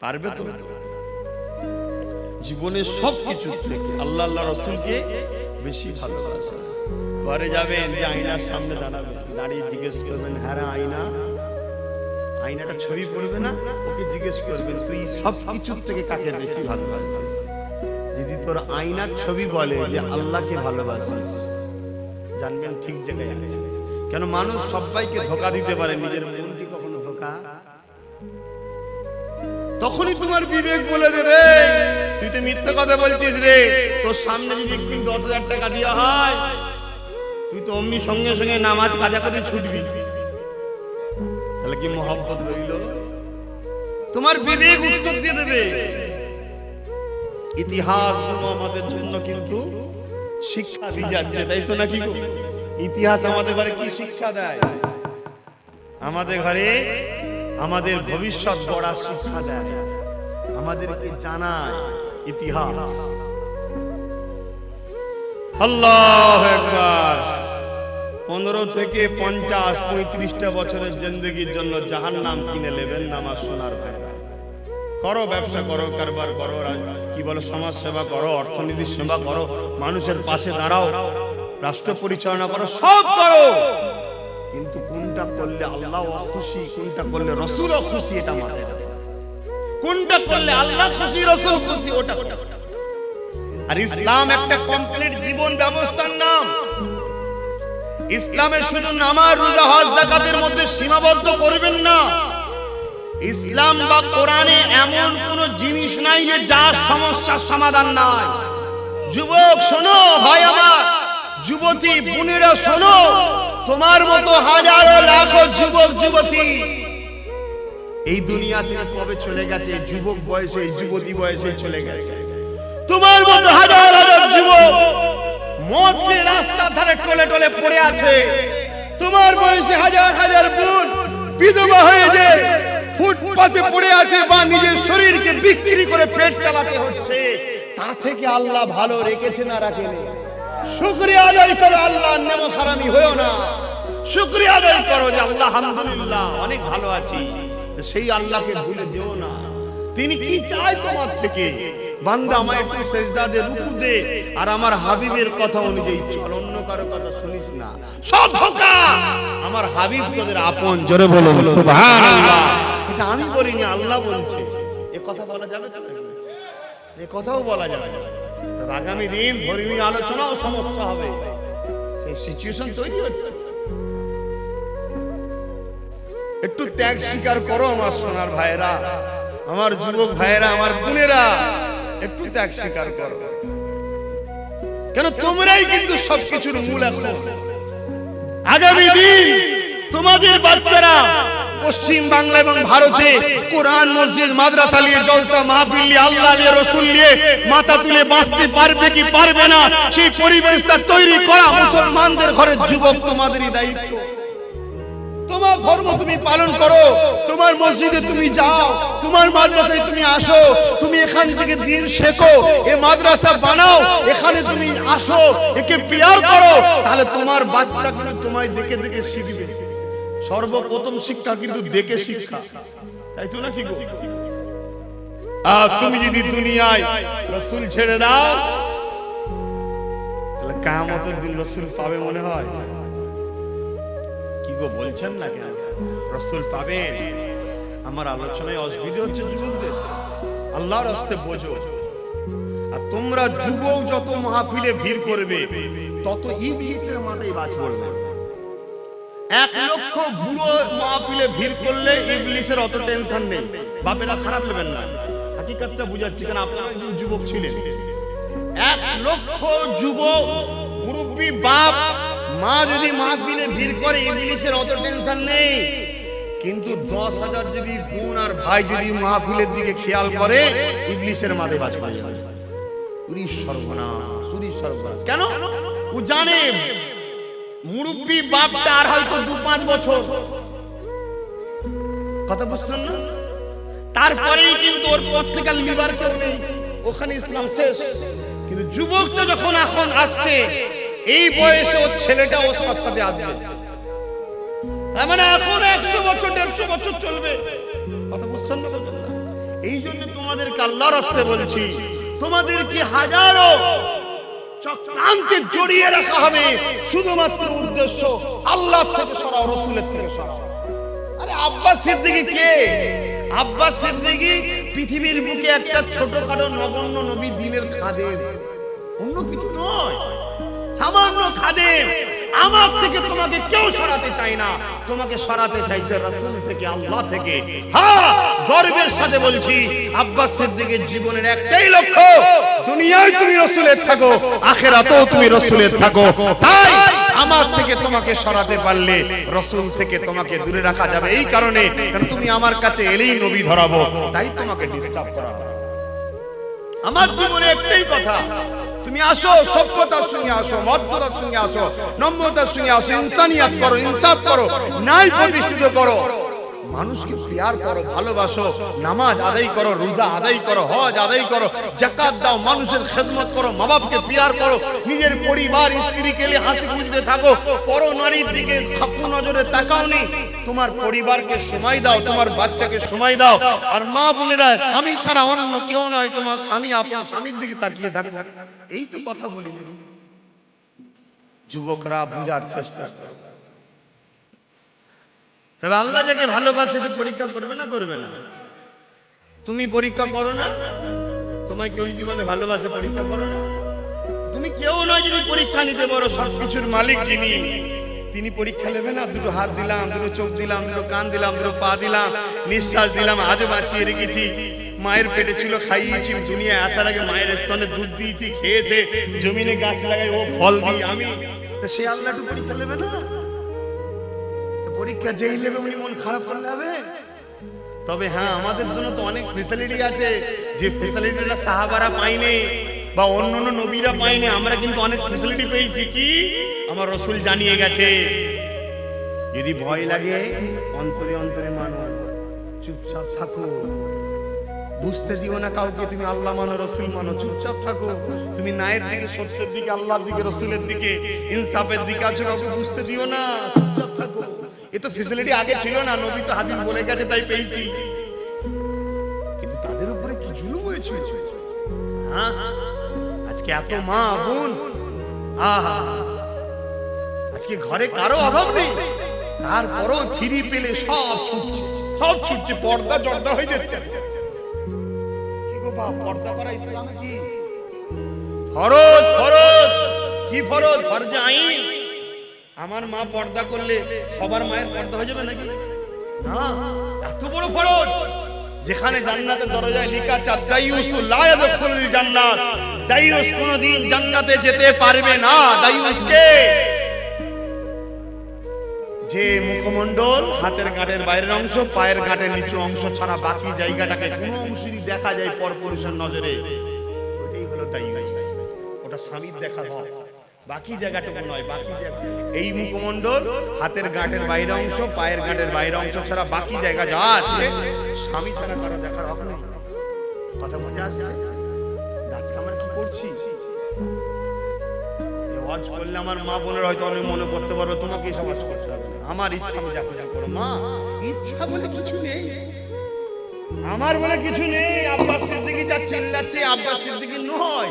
পারবে তো? জীবনের সব কিছু থেকে আল্লাহ আল্লাহ রসুলকে বেশি ভালোবাসা। ঘরে যাবেন যে আয়নার সামনে দাঁড়াবেন দাঁড়িয়ে জিজ্ঞেস করবেন হ্যাঁ আয়না? আয়নাটা ছবি পড়বে না ওকে জিজ্ঞেস করবেন তুই সব কিছুর থেকে কাকে বেশি ভালোবাসিস? যদি তোর আয়নার ছবি বলে যে আল্লাহকে ভালোবাসিস জানবেন ঠিক জায়গায় আছে। কেন মানুষ সবাইকে ধোকা দিতে পারে নিজের মনকে তখনই তোমার বিবেক বলে দেবে। তুই তো মিথ্যে কথা বলছিস রে। তোর সামনে যদি একটু দশ হাজার টাকা দেওয়া হয়, তুই তো অমনি সঙ্গে সঙ্গে নামাজ কাজা করে ছুটবি। তাহলে কি মহব্বত রইল? তোমার বিবেক উত্তর দিয়ে দেবে। ইতিহাস আমাদের জন্য কিন্তু শিক্ষা দিয়ে যাচ্ছে, তাই তো নাকি ইতিহাস আমাদের ঘরে কি শিক্ষা দেয়? আমাদের ঘরে আমাদের ভবিষ্যৎ গড়া শিক্ষা দেয়। আমাদেরকে জানায় ইতিহাস। আল্লাহ একবার পনেরো থেকে পঞ্চাশ, পঁয়ত্রিশটা বছরের জিন্দগির জন্য জাহান নাম কিনে নেবেন নামাজ সোনার ভাইরা। করো ব্যবসা, করো কারবার, করো কি বলো সমাজ সেবা করো, অর্থনীতির সেবা করো, মানুষের পাশে দাঁড়াও, রাষ্ট্র পরিচালনা করো, সব করো। কিন্তু কোনটা করলে আল্লাহ খুশি, কোনটা করলে রসুল খুশি, এটা মাথায়। কোনটা করলে আল্লাহ খুশি, রসুল খুশি, ওটা। আর ইসলাম একটা কমপ্লিট জীবন ব্যবস্থার নাম। ইসলামে শুধু নামাজ, রোজা, হজ, যাকাতের মধ্যে সীমাবদ্ধ করবেন না। ইসলাম বা কোরআনে এমন কোন জিনিস নাই যে যার সমস্যার সমাধান নাই। যুবক, শোনো, ভাই আমার। যুবতী, বোনেরা, শোনো। তোমার মতো হাজারো লাখো যুবক, যুবতী। এই দুনিয়া থেকে কবে চলে গেছে? যুবক বয়সে যুবতী বয়সে চলে গেছে। তোমার মতো হাজার হাজার যুবক মদকে রাস্তার ধারে টলে টলে পড়ে আছে। তোমার বয়সে হাজার হাজার বোন বিধবা হয়ে যে ফুটপাতে পড়ে আছে বা নিজের শরীরকে বিক্রি করে পেট চালাতে হচ্ছে, তা থেকে আল্লাহ ভালো রেখেছে না রাখেনি শুক্রিয়া আদায় করো, আল্লাহর নাম খারামি হয়েও না। শুক্রিয়া আদায় করো যে আল্লাহ আলহামদুলিল্লাহ অনেক ভালো আছি। সেই আল্লাহকে ভুলে যেও না। তিনি কি চায় তোমার থেকে? বান্দা আমায় একটু সেজদা দে রুকু দে আর আমার হাবিবের কথা অনুযায়ী চল অন্য কারও কথা শুনিস না। সব ধোকা! আমার হাবিব তোদের আপন জোরে বলো সুবহানাল্লাহ। এটা আমি বলিনি আল্লাহ বলছে। এ কথা বলা যাবে? এ কথাও বলা যাবে। আগামী দিন ধর্মীয় আলোচনাও সমস্যা হবে। সেই সিচুয়েশন তৈরি হচ্ছে। একটু ত্যাগ স্বীকার করো আমার সোনার ভাইয়েরা, আমার যুবক ভাইয়েরা, আমার বোনেরা, একটু ত্যাগ স্বীকার করো। কেন তোমরাই কিন্তু সবকিছুর মূল এখন। আগামী দিন তোমাদের বাচ্চারা পশ্চিম বাংলা এবং ভারতে কোরআন, মসজিদ, মাদ্রাসা নিয়ে, জলসা, মাহফিল নিয়ে, আল্লাহ নিয়ে, রসুল নিয়ে মাথা তুলে বাঁচতে পারবে কি পারবে না, সেই পরিবেশটা তৈরি করা মুসলমানদের ঘরের যুবক তোমাদেরই দায়িত্ব। তোমার ধর্ম তুমি পালন করো। তোমার মসজিদে তুমি যাও, তোমার মাদ্রাসায় তুমি আসো, তুমি এখান থেকে দিন শেখো, এ মাদ্রাসা বানাও, এখানে তুমি আসো, একে পিয়ার করো, তাহলে তোমার বাচ্চা কিন্তু তোমায় দেখে দেখে শিখবে। সর্বপ্রথম শিক্ষা কিন্তু দেখে শিক্ষা। তাই তো নাকি গো? আর তুমি যদি দুনিয়ায় রসুল ছেড়ে দাও, তাহলে কামতের দিন রসুল পাবে মনে হয়। গো বলছেন না কেন? রসুল পাবেন। আমার আলোচনায় অসুবিধা হচ্ছে যুবকদের। আল্লাহর হস্তে বোঝো। আর তোমরা যুবক যত মাহফিলে ভিড় করবে, তত ইবলিসের মাথায় বাজ পড়বে। এক লক্ষ বুড়ো মাহফিলে ভিড় করলে ইবলিসের অত টেনশন নেই। বাপেরা খারাপ নেবেন না। হাকিকাতটা বুঝাচ্ছি, কারণ আপনারা একজন যুবক ছিলেন। এক লক্ষ যুবক, মুরব্বী বাপ মা যদি মাহফিলে ভিড় করে ইংলিশের অত টেনশন নেই। কিন্তু দশ হাজার যদি বোন আর ভাই যদি মাহফিলের দিকে খেয়াল করে ইংলিশের মাঝে বাজ। যাবে উরি কেন? জানে, মুরব্বী বাপটা আর হয়তো দু পাঁচ বছর। কথা বুঝছেন না? তারপরেই কিন্তু ওর নেই। ওখানে ইসলাম শেষ। কিন্তু যুবকটা যখন এখন আসছে এই বয়সে ওর ছেলেটা ওর সাথে সাথে আসবে। মানে এখন একশো বছর, দেড়শো বছর চলবে। কথা বুঝছেন না এই জন্য তোমাদেরকে আল্লাহ রাস্তে বলছি, তোমাদেরকে হাজারো চক্রান্তে জড়িয়ে রাখা হবে শুধুমাত্র উদ্দেশ্য আল্লাহ থেকে সরাও, রসুলের থেকে সরাও। আরে আব্বাস সিদ্দিকি কে? আব্বাস সিদ্দিকি পৃথিবীর বুকে একটা ছোটখাটো নগণ্য নবী দিনের খাদেম। অন্য কিছু নয়। সামান্য খাদেম আমার থেকে তোমাকে কেউ সরাতে চাই না। তোমাকে সরাতে চাইছে রাসূল থেকে, আল্লাহ থেকে। হ্যাঁ গর্বের সাথে বলছি, আব্বাস সিদ্দিকের জীবনের একটাই লক্ষ্য, দুনিয়ায় তুমি রসুলের থাকো, আখেরাতেও তুমি রসুলের থাকো। তাই আমার থেকে তোমাকে সরাতে পারলে রসুল থেকে তোমাকে দূরে রাখা যাবে এই কারণে, কারণ তুমি আমার কাছে এলেই নবী ধরাবো, তাই তোমাকে ডিস্টার্ব করা আমার জীবনে একটাই কথা তুমি আসো সভ্যতার সঙ্গে আসো মর্যাদার সঙ্গে আসো নম্রতার সঙ্গে আসো, ইনসানিয়াত করো, ইনসাফ করো, ন্যায় প্রতিষ্ঠিত করো। মানুষকে প্যার করো, ভালোবাসো, নামাজ আদায় করো, রোজা আদায় করো, হজ আদায় করো, জাকাত দাও, মানুষের খেদমত করো মা বাপকে প্যার করো, নিজের পরিবার, স্ত্রী কেলে হাসি খুঁজতে থাকো, পর নারীর দিকে থাকু নজরে তাকাও নি, তোমার পরিবারকে সময় দাও, তোমার বাচ্চাকে সময় দাও, আর মা বোনেরা, স্বামী ছাড়া অন্য কেউ নয়, তোমার স্বামী আপনার স্বামীর দিকে তাকিয়ে থাকবে এই তো কথা বলি যুবকরা বোঝার চেষ্টা করো। তবে আল্লাহ যাকে ভালোবাসে পরীক্ষা করবে না করবে না। তুমি পরীক্ষা করো না, তোমায় কেউ বলে ভালোবাসে, পরীক্ষা করো না। তুমি কেউ নয় যদি পরীক্ষা নিতে পারো সবকিছুর মালিক যিনি, তিনি পরীক্ষা নেবে না। দুটো হাত দিলাম, দুটো চোখ দিলাম, দুটো কান দিলাম, দুটো পা দিলাম, নিঃশ্বাস দিলাম, আজও বাঁচিয়ে রেখেছি। মায়ের পেটে ছিল, খাইয়েছি, দুনিয়ায় আসার আগে মায়ের স্তনে দুধ দিয়েছি, খেয়েছে, জমিনে গাছ লাগাই, ও ফল দিই আমি। সে আল্লাহ একটু পরীক্ষা নেবে না? পরীক্ষা যেই নেবে উনি মন খারাপ করলে হবে। তবে হ্যাঁ আমাদের জন্য তো অনেক ফেসিলিটি আছে। যে ফেসিলিটিটা সাহাবারা পাইনি বা অন্য অন্য নবীরা পাইনি আমরা কিন্তু অনেক ফেসিলিটি পেয়েছি। কি? আমার রসুল জানিয়ে গেছে, যদি ভয় লাগে, অন্তরে অন্তরে মানো, চুপচাপ থাকো। বুঝতে দিও না কাউকে তুমি আল্লাহ মানো, রসুল মানো, চুপচাপ থাকো। তুমি নায়ের দিকে, সত্যের দিকে, আল্লাহর দিকে, রসুলের দিকে, ইনসাফের দিকে আছো কাউকে বুঝতে দিও না, চুপচাপ থাকো। এ তো ফেসিলিটি আগে ছিল না, নবী তো হাদিস বলে গেছে, তাই পেয়েছি। কিন্তু তাদের উপরে কি জুলুম হয়েছে? হ্যাঁ? আজকে এত মা বোন। আজকে ঘরে কারও অভাব নেই। তারপরও ফিরি পেলে সব ছুটছে। সব ছুটছে, পর্দা জর্দা হয়ে যাচ্ছে। পর্দা করা কি? ফরজ ফরজ। কি ফরজ? ফরজে আইন। আমার মা পর্দা করলে সবার মায়ের পর্দা হয়ে যাবে নাকি? না, এত বড় ফরজ। যেখানে জান্নাতের দরজায় লেখা আছে দাইয়ুসু লা ইয়াদখুলুল জান্নাত। দাইয়ুস কোনদিন জান্নাতে যেতে পারবে না। দাইয়ুসকে যে মুখমণ্ডল হাতের গাঁটের বাইরের অংশ, পায়ের গাঁটের নিচু অংশ ছাড়া বাকি জায়গাটাকে কোনো অংশই দেখা যায় পরপুরুষের নজরে। ওটাই হলো দাইয়ুস ওটা স্বামীর দেখা হয়। বাকি জায়গাটুকু নয় বাকি এই মুখমণ্ডল হাতের গাঁটের বাইরে অংশ পায়ের গাঁটের বাইরে অংশ ছাড়া বাকি জায়গা যা আছে স্বামী ছাড়া কারও দেখার হক নেই। কথা বোঝা আসছে আজকে আমরা কি করছি এই করলে আমার মা বোনের হয়তো অনেক মনে করতে পারবে তোমাকেই সমাজ করতে হবে না। আমার ইচ্ছা আমি যা করো মা। ইচ্ছা বলে কিছু নেই। আমার বলে কিছু নেই আব্বাস সিদ্দিকি যা চিল্লাচ্ছে আব্বাস সিদ্দিকি নয়।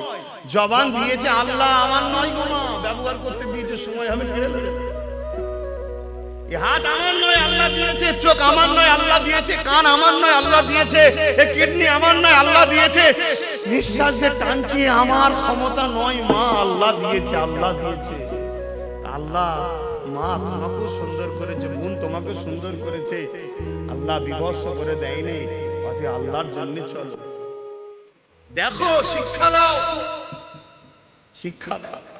জবান দিয়েছে আল্লাহ আমার নয় গো মা। ব্যবহার করতে দিয়েছে সময় হবে, কেড়ে নেবে? আল্লাহ দিয়েছে। সুন্দর করেছে আল্লাহ বিভৎস করে দেয়নি অথবা আল্লাহর জন্য চলো। দেখো, শিক্ষা দাও। শিক্ষা দাও।